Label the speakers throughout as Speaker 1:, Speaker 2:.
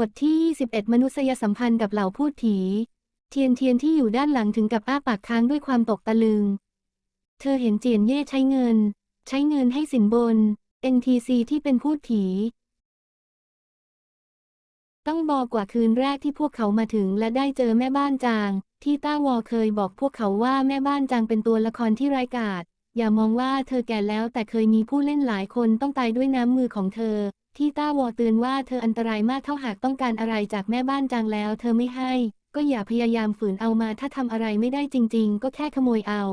Speaker 1: บทที่ 21 มนุษยสัมพันธ์กับเหล่าพูดผี เทียนเทียนที่อยู่ด้านหลังถึงกับอ้าปากค้างด้วยความตกตะลึง เธอเห็นเจียนเย่ใช้เงิน ใช้เงินให้สินบน NTC ที่เป็นพูดผี ต้องบอกกว่าคืนแรกที่พวกเขามาถึงและได้เจอแม่บ้านจาง ที่ต้าวอเคยบอกพวกเขาว่าแม่บ้านจางเป็นตัวละครที่ร้ายกาจ อย่ามองว่าเธอแก่แล้วแต่เคยมีผู้เล่นหลายคนต้องตายด้วยน้ำมือของเธอ ที่ต้าวอเตือนว่าเธออันตรายมากเท่าหากต้องการอะไรจากแม่บ้านจางแล้ว เธอไม่ให้ ก็อย่าพยายามฝืนเอามาถ้าทำอะไรไม่ได้จริง ๆ ก็แค่ขโมยเอา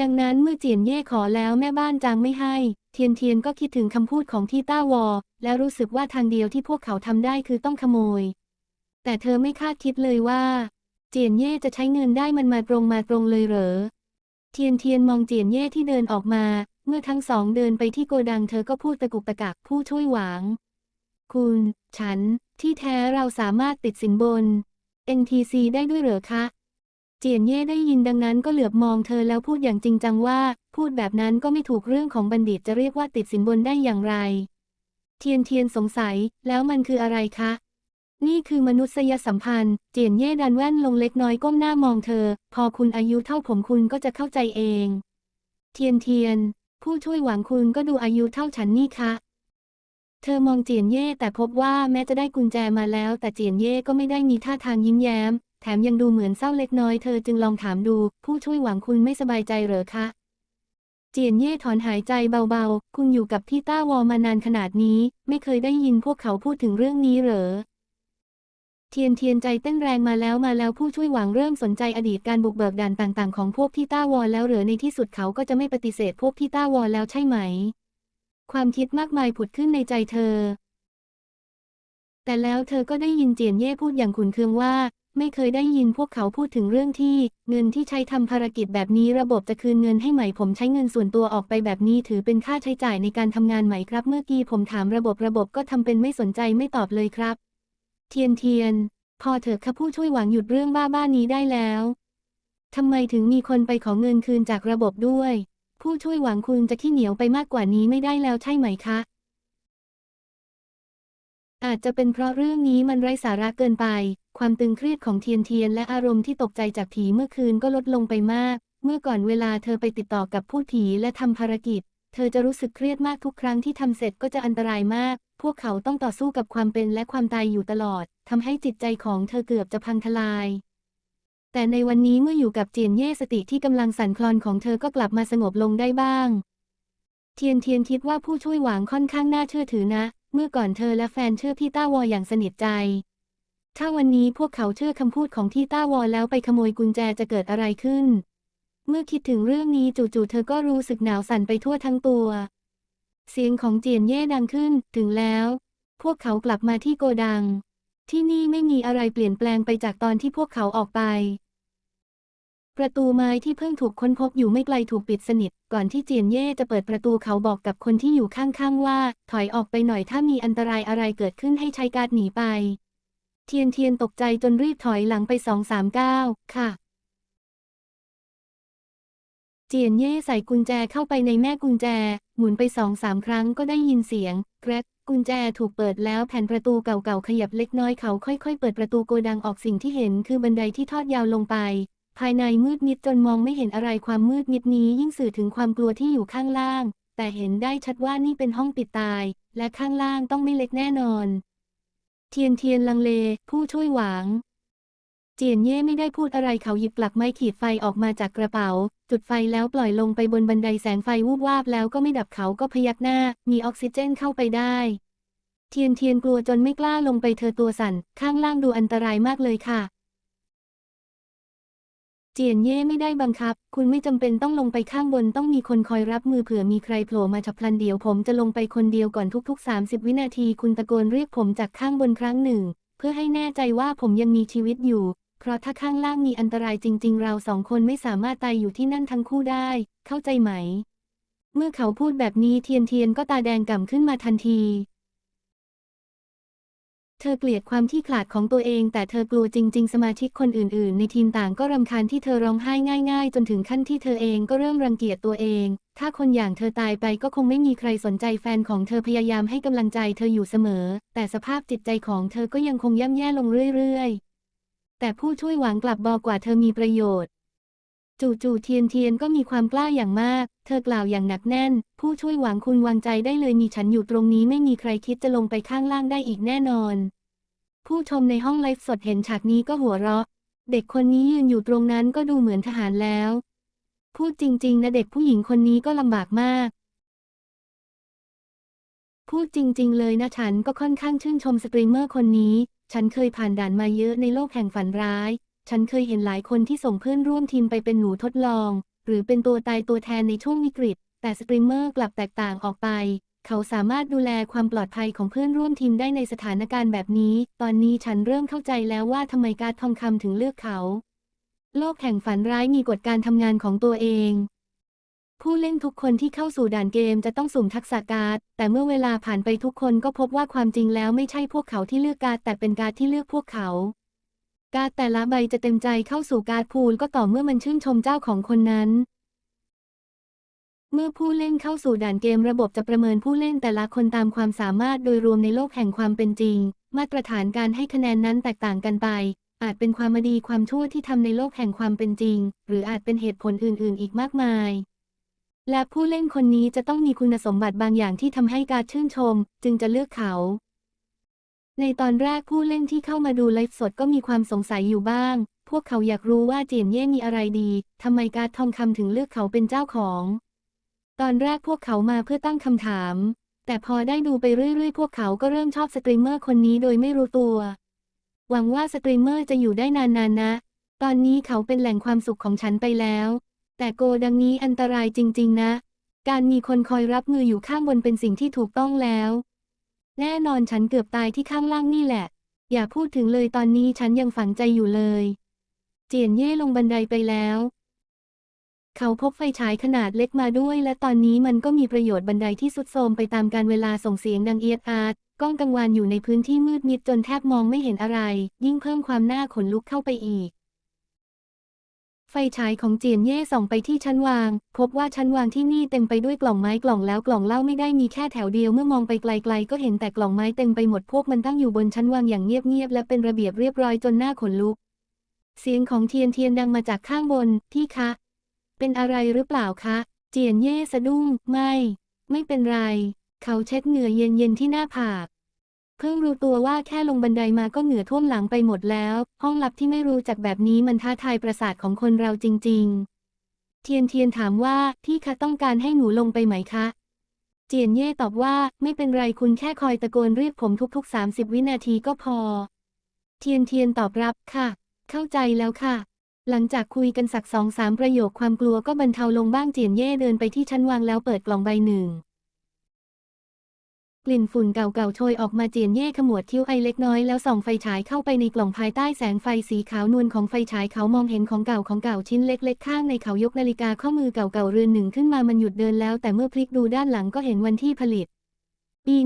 Speaker 1: ดังนั้นเมื่อเจียนเย่ขอแล้วแม่บ้านจางไม่ให้ เทียนเทียนก็คิดถึงคำพูดของที่ต้าวอ แล้วรู้สึกว่าทางเดียวที่พวกเขาทำได้คือต้องขโมย แต่เธอไม่คาดคิดเลยว่า เจียนเย่จะใช้เงินได้มันมาตรงมาตรงเลยเหรอ เทียนเทียนมองเจียนเย่ที่เดินออกมา เมื่อทั้งสองเดินไปที่โกดังเธอก็พูดตะกุกตะกักผู้ช่วยหวาง คุณ ฉัน ที่แท้เราสามารถติดสินบน NTC ได้ด้วยเหรอคะ เจียนเย่ได้ยินดังนั้นก็เหลือบมองเธอแล้วพูดอย่างจริงจังว่า พูดแบบนั้นก็ไม่ถูกเรื่องของบัณฑิตจะเรียกว่าติดสินบนได้อย่างไร เทียนเทียนสงสัย แล้วมันคืออะไรคะ นี่คือมนุษยสัมพันธ์ เจียนเย่ดันแว่นลงเล็กน้อยก้มหน้ามองเธอ พอคุณอายุเท่าผมคุณก็จะเข้าใจเอง เทียนเทียน ผู้ช่วยหวังคุณก็ดูอายุเท่าฉันนี่คะ เธอมองเจียนเย่แต่พบว่าแม้จะได้กุญแจมาแล้ว แต่เจียนเย่ก็ไม่ได้มีท่าทางยิ้มแย้ม แถมยังดูเหมือนเศร้าเล็กน้อยเธอจึงลองถามดู ผู้ช่วยหวังคุณไม่สบายใจเหรอคะเจียนเย่ถอนหายใจเบาๆ คุณอยู่กับพี่ต้าวอมานานขนาดนี้ ไม่เคยได้ยินพวกเขาพูดถึงเรื่องนี้เหรอ เทียนเทียนใจเต้นแรงมาแล้วมาแล้วผู้ช่วยหวังเริ่มสนใจอดีตการบุกเบิกด่านต่างๆ ของพวกพี่ต้าวอแล้วเหรอในที่สุดเขาก็จะไม่ปฏิเสธพวกพี่ต้าวอแล้วใช่ไหม ความคิดมากมายผุดขึ้นในใจเธอ แต่แล้วเธอก็ได้ยินเจียนเย่พูดอย่างขุนเคืองว่า ไม่เคยได้ยินพวกเขาพูดถึงเรื่องที่ เงินที่ใช้ทำภารกิจแบบนี้ระบบจะคืนเงินให้ไหมผมใช้เงินส่วนตัวออกไปแบบนี้ถือเป็นค่าใช้จ่ายในการทำงานไหมครับ เมื่อกี้ผมถามระบบระบบก็ทำเป็นไม่สนใจไม่ตอบเลยครับ เทียนเทียน พอเถอะค่ะผู้ช่วยหวังหยุดเรื่องบ้าๆนี้ได้แล้วทำไมถึงมีคนไปขอเงินคืนจากระบบด้วย ผู้ช่วยหวังคุณจะขี้เหนียวไปมากกว่านี้ไม่ได้แล้วใช่ไหมคะ อาจจะเป็นเพราะเรื่องนี้มันไร้สาระเกินไป ความตึงเครียดของเทียนเทียนและอารมณ์ที่ตกใจจากผีเมื่อคืนก็ลดลงไปมาก เมื่อก่อนเวลาเธอไปติดต่อกับพูดผีและทำภารกิจ เธอจะรู้สึกเครียดมากทุกครั้งที่ทำเสร็จก็จะอันตรายมาก พวกเขาต้องต่อสู้กับความเป็นและความตายอยู่ตลอด ทำให้จิตใจของเธอเกือบจะพังทลาย แต่ในวันนี้เมื่ออยู่กับเจียนเย่สติที่กำลังสั่นคลอนของเธอก็กลับมาสงบลงได้บ้าง เทียนเทียนคิดว่าผู้ช่วยหวังค่อนข้างน่าเชื่อถือนะ เมื่อก่อนเธอและแฟนเชื่อพี่ต้าวออย่างสนิทใจ ถ้าวันนี้พวกเขาเชื่อคำพูดของที่ต้าวอแล้วไปขโมยกุญแจจะเกิดอะไรขึ้น เมื่อคิดถึงเรื่องนี้จู่ๆเธอก็รู้สึกหนาวสั่นไปทั่วทั้งตัว เสียงของเจียนเย่ดังขึ้น ถึงแล้ว พวกเขากลับมาที่โกดัง ที่นี่ไม่มีอะไรเปลี่ยนแปลงไปจากตอนที่พวกเขาออกไป ประตูไม้ที่เพิ่งถูกค้นพบอยู่ไม่ไกลถูกปิดสนิท ก่อนที่เจียนเย่จะเปิดประตูเขาบอกกับคนที่อยู่ข้างๆว่า ถอยออกไปหน่อยถ้ามีอันตรายอะไรเกิดขึ้นให้ใช้การหนีไป เทียนเทียนตกใจจนรีบถอยหลังไปสองสามก้าวค่ะ เจียนเย่ใส่กุญแจเข้าไปในแม่กุญแจ หมุนไปสองสามครั้งก็ได้ยินเสียง แกรกกุญแจถูกเปิดแล้วแผ่นประตูเก่าๆขยับเล็กน้อยเขาค่อยๆ เปิดประตูโกดังออกสิ่งที่เห็นคือบันไดที่ทอดยาวลงไป ภายในมืดมิดจนมองไม่เห็นอะไรความมืดมิดนี้ยิ่งสื่อถึงความกลัวที่อยู่ข้างล่าง แต่เห็นได้ชัดว่านี่เป็นห้องปิดตาย และข้างล่างต้องไม่เล็กแน่นอน เทียนเทียนลังเล ผู้ช่วยหวาง เจียนเย่ไม่ได้พูดอะไรเขาหยิบปลักไม้ขีดไฟออกมาจากกระเป๋า จุดไฟแล้วปล่อยลงไปบนบันไดแสงไฟวูบวาบแล้วก็ไม่ดับเขาก็พยักหน้า มีออกซิเจนเข้าไปได้ เทียนเทียนกลัวจนไม่กล้าลงไปเธอตัวสั่น ข้างล่างดูอันตรายมากเลยค่ะ เจียนเย่ไม่ได้บังคับ คุณไม่จำเป็นต้องลงไปข้างบนต้องมีคนคอยรับมือเผื่อมีใครโผล่มาฉับพลันเดียวผมจะลงไปคนเดียวก่อนทุก ๆ 30 วินาที คุณตะโกนเรียกผมจากข้างบนครั้งหนึ่ง เพื่อให้แน่ใจว่าผมยังมีชีวิตอยู่ เพราะถ้าข้างล่างมีอันตรายจริง ๆ เราสองคนไม่สามารถตายอยู่ที่นั่นทั้งคู่ได้ เข้าใจไหม เมื่อเขาพูดแบบนี้เทียนเทียนก็ตาแดงก่ำขึ้นมาทันทีเเธอเกลียดความที่ขลาดของตัวเอง แต่เธอกลัวจริง ๆ สมาชิกคนอื่น ๆ ในทีมต่างก็รำคาญที่เธอร้องไห้ง่าย ๆ จนถึงขั้นที่เธอเองก็เริ่มรังเกียจตัวเอง ถ้าคนอย่างเธอตายไปก็คงไม่มีใครสนใจแฟนของเธอพยายามให้กำลังใจเธออยู่เสมอ แต่สภาพจิตใจของเธอก็ยังคงย่ำแย่ลงเรื่อย ๆ แต่ผู้ช่วยหวังกลับบอกว่าเธอมีประโยชน์ จู่ๆเทียนเทียนก็มีความกล้าอย่างมาก เธอกล่าวอย่างหนักแน่น ผู้ช่วยหวังคุณวางใจได้เลยมีฉันอยู่ตรงนี้ไม่มีใครคิดจะลงไปข้างล่างได้อีกแน่นอน ผู้ชมในห้องไลฟ์สดเห็นฉากนี้ก็หัวเราะ เด็กคนนี้ยืนอยู่ตรงนั้นก็ดูเหมือนทหารแล้ว พูดจริง ๆ นะเด็กผู้หญิงคนนี้ก็ลำบากมากพูดจริง ๆ เลยนะฉันก็ค่อนข้างชื่นชมสตรีมเมอร์คนนี้ ฉันเคยผ่านด่านมาเยอะในโลกแห่งฝันร้าย ฉันเคยเห็นหลายคนที่ส่งเพื่อนร่วมทีมไปเป็นหนูทดลอง หรือเป็นตัวตายตัวแทนในช่วงวิกฤต แต่สตรีมเมอร์กลับแตกต่างออกไป เขาสามารถดูแลความปลอดภัยของเพื่อนร่วมทีมได้ในสถานการณ์แบบนี้ ตอนนี้ฉันเริ่มเข้าใจแล้วว่าทำไมการทองคำถึงเลือกเขา โลกแห่งฝันร้ายมีกฎการทำงานของตัวเอง ผู้เล่นทุกคนที่เข้าสู่ด่านเกมจะต้องสุ่มทักษะการ์ด แต่เมื่อเวลาผ่านไปทุกคนก็พบว่าความจริงแล้วไม่ใช่พวกเขาที่เลือกการ์ดแต่เป็นการ์ดที่เลือกพวกเขา การ์ดแต่ละใบจะเต็มใจเข้าสู่การ์ดพูลก็ต่อเมื่อมันชื่นชมเจ้าของคนนั้น เมื่อผู้เล่นเข้าสู่ด่านเกมระบบจะประเมินผู้เล่นแต่ละคนตามความสามารถโดยรวมในโลกแห่งความเป็นจริง มาตรฐานการให้คะแนนนั้นแตกต่างกันไป อาจเป็นความมดีความชั่วที่ทำในโลกแห่งความเป็นจริง หรืออาจเป็นเหตุผลอื่น ๆ อีกมากมาย และผู้เล่นคนนี้จะต้องมีคุณสมบัติบางอย่างที่ทำให้การชื่นชม จึงจะเลือกเขา ในตอนแรกผู้เล่นที่เข้ามาดูไลฟ์สดก็มีความสงสัยอยู่บ้าง พวกเขาอยากรู้ว่าเจียนเย่มีอะไรดีทำไมการทองคำถึงเลือกเขาเป็นเจ้าของ ตอนแรกพวกเขามาเพื่อตั้งคำถาม แต่พอได้ดูไปเรื่อยๆ พวกเขาก็เริ่มชอบสตรีมเมอร์คนนี้โดยไม่รู้ตัว หวังว่าสตรีมเมอร์จะอยู่ได้นานๆนะ ตอนนี้เขาเป็นแหล่งความสุขของฉันไปแล้ว แต่โกดังนี้อันตรายจริง ๆ นะ การมีคนคอยรับมืออยู่ข้างบนเป็นสิ่งที่ถูกต้องแล้ว แน่นอนฉันเกือบตายที่ข้างล่างนี่แหละ อย่าพูดถึงเลยตอนนี้ฉันยังฝังใจอยู่เลย เจียนเย่ลงบันไดไปแล้ว เขาพกไฟฉายขนาดเล็กมาด้วย และตอนนี้มันก็มีประโยชน์บันไดที่สุดโทมไปตามการเวลาส่งเสียงดังเอียดอาดกล้องกังวานอยู่ในพื้นที่มืดมิดจนแทบมองไม่เห็นอะไร ยิ่งเพิ่มความน่าขนลุกเข้าไปอีก ไฟฉายของเจียนเย่ส่องไปที่ชั้นวาง พบว่าชั้นวางที่นี่เต็มไปด้วยกล่องไม้กล่องแล้วกล่องเหล้าไม่ได้มีแค่แถวเดียวเมื่อมองไปไกลๆ ก็เห็นแต่กล่องไม้เต็มไปหมดพวกมันตั้งอยู่บนชั้นวางอย่างเงียบๆและเป็นระเบียบเรียบร้อยจนน่าขนลุก เสียงของเทียนเทียนดังมาจากข้างบนพี่คะ เป็นอะไรหรือเปล่าคะ เจียนเย่สะดุ้ง ไม่ ไม่เป็นไร เขาเช็ดเหงื่อเย็นๆที่หน้าผาก เพิ่งรู้ตัวว่าแค่ลงบันไดมาก็เหงื่อท่วมหลังไปหมดแล้ว ห้องลับที่ไม่รู้จักแบบนี้มันท้าทายประสาทของคนเราจริง ๆ เทียนเทียนถามว่าพี่คะต้องการให้หนูลงไปไหมคะ เจียนเย่ตอบว่าไม่เป็นไรคุณแค่คอยตะโกนเรียกผมทุก ๆ 30 วินาทีก็พอ เทียนเทียนตอบรับค่ะ เข้าใจแล้วค่ะ หลังจากคุยกันสักสองสามประโยคความกลัวก็บรรเทาลงบ้างเจียนเย่เดินไปที่ชั้นวางแล้วเปิดกล่องใบหนึ่ง กลิ่นฝุ่นเก่าๆโชยออกมาเจียนเย่ขมวดคิ้วไอเล็กน้อยแล้วส่องไฟฉายเข้าไปในกล่องภายใต้แสงไฟสีขาวนวลของไฟฉายเขามองเห็นของเก่าของเก่าชิ้นเล็กๆ ข้างในเขายกนาฬิกาข้อมือเก่าๆเรือนหนึ่งขึ้นมามันหยุดเดินแล้วแต่เมื่อพลิกดูด้านหลังก็เห็นวันที่ผลิต ปี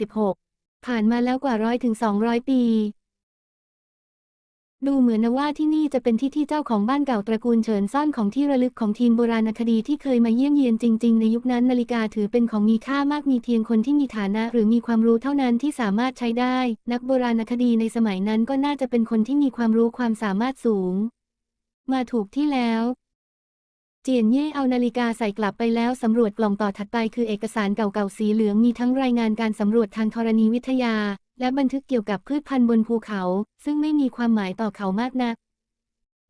Speaker 1: 1876 ผ่านมาแล้วกว่าร้อยถึงสองร้อยปี ดูเหมือนว่าที่นี่จะเป็นที่ที่เจ้าของบ้านเก่าตระกูลเฉินซ่อนของที่ระลึกของทีมโบราณคดีที่เคยมาเยี่ยมเยียนจริง ๆ ในยุคนั้นนาฬิกาถือเป็นของมีค่ามากมีเพียงคนที่มีฐานะ หรือมีความรู้เท่านั้นที่สามารถใช้ได้ นักโบราณคดีในสมัยนั้นก็น่าจะเป็นคนที่มีความรู้ความสามารถสูง มาถูกที่แล้ว เจียนเย่เอานาฬิกาใส่กลับไปแล้วสำรวจกล่องต่อถัดไปคือเอกสารเก่าๆสีเหลืองมีทั้งรายงานการสำรวจทางธรณีวิทยา และบันทึกเกี่ยวกับพืชพันธุ์บนภูเขา ซึ่งไม่มีความหมายต่อเขามากนัก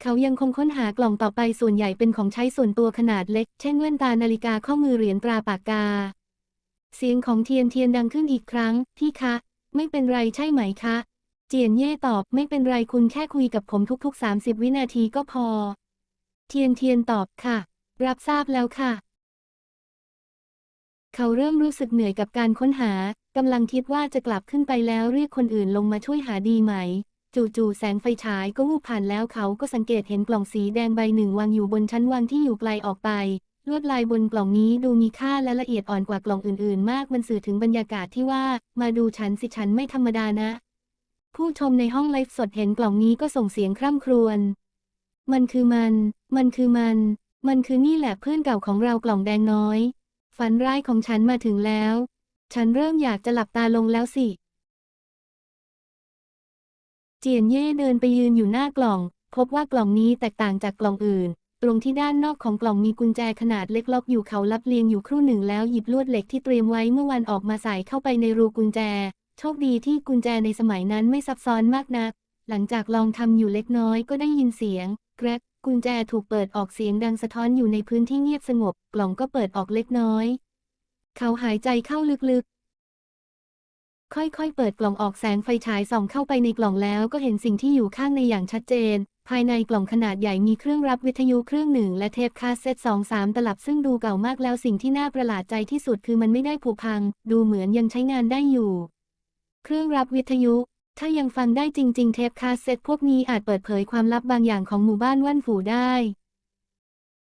Speaker 1: เขายังคงค้นหากล่องต่อไปส่วนใหญ่เป็นของใช้ส่วนตัวขนาดเล็ก เช่นแว่นตานาฬิกาข้อมือเหรียญตราปากกา เสียงของเทียนเทียนดังขึ้นอีกครั้ง พี่คะ ไม่เป็นไรใช่ไหมคะ เจียนเย่ตอบไม่เป็นไรคุณแค่คุยกับผมทุก ๆ 30 วินาทีก็พอ เทียนเทียนตอบค่ะ รับทราบแล้วค่ะ เขาเริ่มรู้สึกเหนื่อยกับการค้นหา กำลังคิดว่าจะกลับขึ้นไปแล้วเรียกคนอื่นลงมาช่วยหาดีไหม จู่ๆแสงไฟฉายก็วูบผ่านแล้วเขาก็สังเกตเห็นกล่องสีแดงใบหนึ่งวางอยู่บนชั้นวางที่อยู่ไกลออกไป ลวดลายบนกล่องนี้ดูมีค่าและละเอียดอ่อนกว่ากล่องอื่นๆ มากมันสื่อถึงบรรยากาศที่ว่า มาดูฉันสิฉันไม่ธรรมดานะ ผู้ชมในห้องไลฟ์สดเห็นกล่องนี้ก็ส่งเสียงคร่ำครวญมันคือมัน มันคือมัน มันคือนี่แหละเพื่อนเก่าของเรากล่องแดงน้อย ฝันร้ายของฉันมาถึงแล้ว ฉันเริ่มอยากจะหลับตาลงแล้วสิ เจียนเย่เดินไปยืนอยู่หน้ากล่อง พบว่ากล่องนี้แตกต่างจากกล่องอื่น ตรงที่ด้านนอกของกล่องมีกุญแจขนาดเล็กล็อกอยู่เขารับเลียงอยู่ครู่หนึ่งแล้วหยิบลวดเหล็กที่เตรียมไว้เมื่อวันออกมาใส่เข้าไปในรูกุญแจ โชคดีที่กุญแจในสมัยนั้นไม่ซับซ้อนมากนัก หลังจากลองทำอยู่เล็กน้อยก็ได้ยินเสียง แกรกกุญแจถูกเปิดออกเสียงดังสะท้อนอยู่ในพื้นที่เงียบสงบ กล่องก็เปิดออกเล็กน้อย เขาหายใจเข้าลึกๆ ค่อยๆ เปิดกล่องออกแสงไฟฉายส่องเข้าไปในกล่องแล้วก็เห็นสิ่งที่อยู่ข้างในอย่างชัดเจน ภายในกล่องขนาดใหญ่มีเครื่องรับวิทยุเครื่องหนึ่ง และเทปคาสเซ็ตสองสามตลับซึ่งดูเก่ามากแล้วสิ่งที่น่าประหลาดใจที่สุดคือมันไม่ได้ผุพัง ดูเหมือนยังใช้งานได้อยู่ เครื่องรับวิทยุ ถ้ายังฟังได้จริง ๆ เทปคาสเซ็ตพวกนี้อาจเปิดเผยความลับบางอย่างของหมู่บ้านว่านฝูได้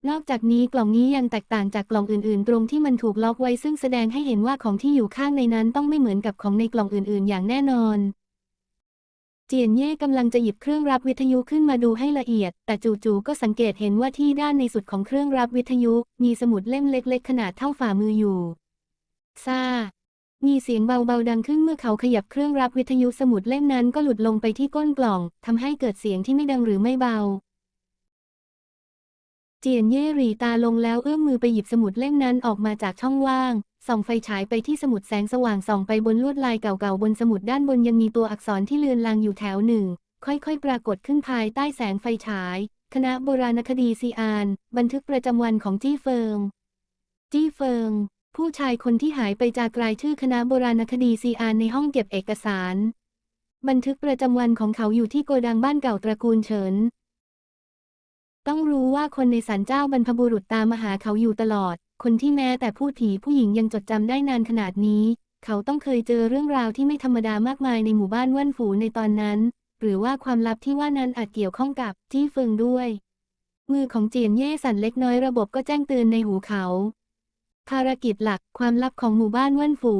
Speaker 1: นอกจากนี้กล่องนี้ยังแตกต่างจากกล่องอื่นๆ ตรงที่มันถูกล็อกไว้ซึ่งแสดงให้เห็นว่าของที่อยู่ข้างในนั้นต้องไม่เหมือนกับของในกล่องอื่นๆ อย่างแน่นอน เจียนเย่กำลังจะหยิบเครื่องรับวิทยุขึ้นมาดูให้ละเอียด แต่จู่ๆก็สังเกตเห็นว่าที่ด้านในสุดของเครื่องรับวิทยุ มีสมุดเล่มเล็ก ๆ ขนาดเท่าฝ่ามืออยู่ซามีเสียงเบาๆดังขึ้นเมื่อเขาขยับเครื่องรับวิทยุสมุดเล่มนั้นก็หลุดลงไปที่ก้นกล่องทำให้เกิดเสียงที่ไม่ดังหรือไม่เบา เจียนเย่หรีตาลงแล้วเอื้อมมือไปหยิบสมุดเล่มนั้นออกมาจากช่องว่าง ส่องไฟฉายไปที่สมุดแสงสว่างส่องไปบนลวดลายเก่าๆบนสมุดด้านบนยังมีตัวอักษรที่เลือนลางอยู่แถวหนึ่ง ค่อยๆ ปรากฏขึ้นภายใต้แสงไฟฉาย คณะโบราณคดีซีอาน บันทึกประจำวันของจี้เฟิง จี้เฟิง ผู้ชายคนที่หายไปจากรายชื่อคณะโบราณคดีซีอานในห้องเก็บเอกสาร บันทึกประจำวันของเขาอยู่ที่โกดังบ้านเก่าตระกูลเฉิน ต้องรู้ว่าคนในศาลเจ้าบรรพบุรุษตามมาหาเขาอยู่ตลอด คนที่แม้แต่พูดผีผู้หญิงยังจดจำได้นานขนาดนี้ เขาต้องเคยเจอเรื่องราวที่ไม่ธรรมดามากมายในหมู่บ้านว่านฝูในตอนนั้น หรือว่าความลับที่ว่านั้นอาจเกี่ยวข้องกับจี้เฟิงด้วย มือของเจียนเย่สั่นเล็กน้อยระบบก็แจ้งเตือนในหูเขา ภารกิจหลักความลับของหมู่บ้านว่านฝู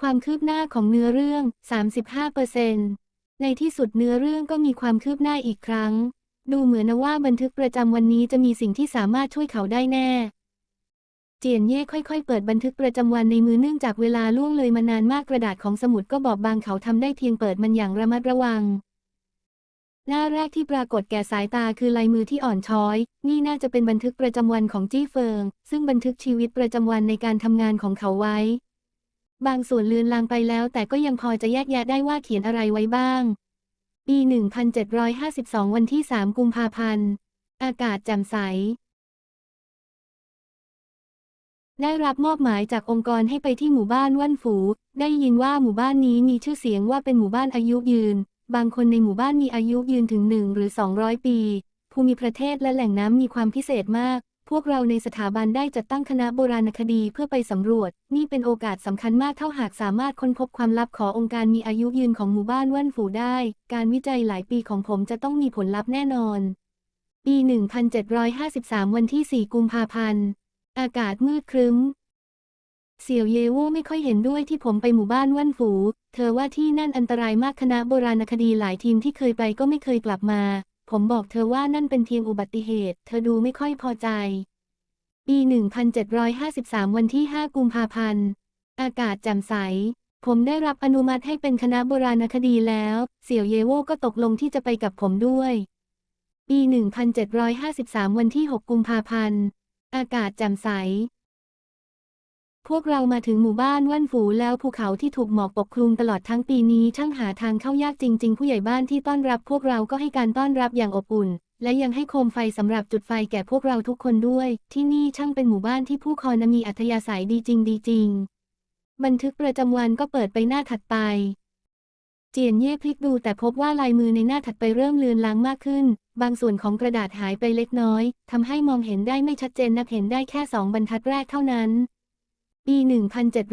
Speaker 1: ความคืบหน้าของเนื้อเรื่อง 35%ในที่สุดเนื้อเรื่องก็มีความคืบหน้าอีกครั้ง ดูเหมือนว่าบันทึกประจำวันนี้จะมีสิ่งที่สามารถช่วยเขาได้แน่ เจียนเย่ค่อยๆ เปิดบันทึกประจำวันในมือเนื่องจากเวลาล่วงเลยมานานมากกระดาษของสมุดก็บอบบางเขาทำได้เพียงเปิดมันอย่างระมัดระวัง หน้าแรกที่ปรากฏแก่สายตาคือลายมือที่อ่อนช้อย นี่น่าจะเป็นบันทึกประจำวันของจี้เฟิง ซึ่งบันทึกชีวิตประจำวันในการทำงานของเขาไว้ บางส่วนเลือนลางไปแล้ว แต่ก็ยังพอจะแยกแยะได้ว่าเขียนอะไรไว้บ้าง ปี 1752 วันที่ 3 กุมภาพันธ์ อากาศแจ่มใส ได้รับมอบหมายจากองค์กรให้ไปที่หมู่บ้านว่านฝู ได้ยินว่าหมู่บ้านนี้มีชื่อเสียงว่าเป็นหมู่บ้านอายุยืน บางคนในหมู่บ้านมีอายุยืนถึง 1 หรือ 200 ปี ภูมิประเทศและแหล่งน้ำมีความพิเศษมาก วกเราในสถาบันได้จัดตั้งคณะโบราณคดีเพื่อไปสำรวจ นี่เป็นโอกาสสำคัญมากเท่าหากสามารถค้นพบความลับขององค์การมีอายุยืนของหมู่บ้านว่านฝูได้ การวิจัยหลายปีของผมจะต้องมีผลลัพธ์แน่นอน ปี 1753 วันที่ 4 กุมภาพันธ์ อากาศมืดครึ้ม เสี่ยวเยโว่ไม่ค่อยเห็นด้วยที่ผมไปหมู่บ้านว่านฝู เธอว่าที่นั่นอันตรายมากคณะโบราณคดีหลายทีมที่เคยไปก็ไม่เคยกลับมา ผมบอกเธอว่านั่นเป็นเพียงอุบัติเหตุ เธอดูไม่ค่อยพอใจ ปี 1753 วันที่ 5 กุมภาพันธ์ อากาศแจ่มใส ผมได้รับอนุมัติให้เป็นคณะโบราณคดีแล้ว เสี่ยวเยโว่ก็ตกลงที่จะไปกับผมด้วย ปี 1753 วันที่ 6 กุมภาพันธ์ อากาศแจ่มใส พวกเรามาถึงหมู่บ้านว่านฝูแล้วภูเขาที่ถูกหมอกปกคลุมตลอดทั้งปีนี้ช่างหาทางเข้ายากจริง ๆ ผู้ใหญ่บ้านที่ต้อนรับพวกเราก็ให้การต้อนรับอย่างอบอุ่น และยังให้โคมไฟสำหรับจุดไฟแก่พวกเราทุกคนด้วย ที่นี่ช่างเป็นหมู่บ้านที่ผู้คนมีอัธยาศัยดีจริงดีจริง บันทึกประจำวันก็เปิดไปหน้าถัดไป เจียนเย่พลิกดูแต่พบว่าลายมือในหน้าถัดไปเริ่มเลือนลางมากขึ้น บางส่วนของกระดาษหายไปเล็กน้อยทำให้มองเห็นได้ไม่ชัดเจนนักเห็นได้แค่สองบรรทัดแรกเท่านั้น ปี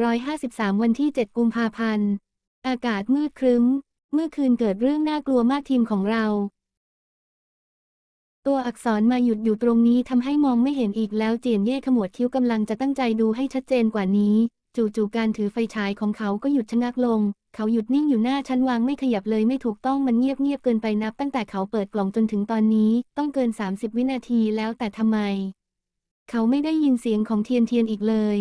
Speaker 1: 1753 วันที่ 7 กุมภาพันธ์ อากาศมืดครึ้ม เมื่อคืนเกิดเรื่องน่ากลัวมากทีมของเรา ตัวอักษรมาหยุดอยู่ตรงนี้ทำให้มองไม่เห็นอีกแล้วเจียนเย่ขมวดคิ้วกำลังจะตั้งใจดูให้ชัดเจนกว่านี้ จู่ๆการถือไฟฉายของเขาก็หยุดชะงักลง เขาหยุดนิ่งอยู่หน้าชั้นวางไม่ขยับเลยไม่ถูกต้องมันเงียบๆเกินไปนับ ตั้งแต่เขาเปิดกล่องจนถึงตอนนี้ ต้องเกิน 30 วินาทีแล้วแต่ทำไม เขาไม่ได้ยินเสียงของเทียนเทียนอีกเลย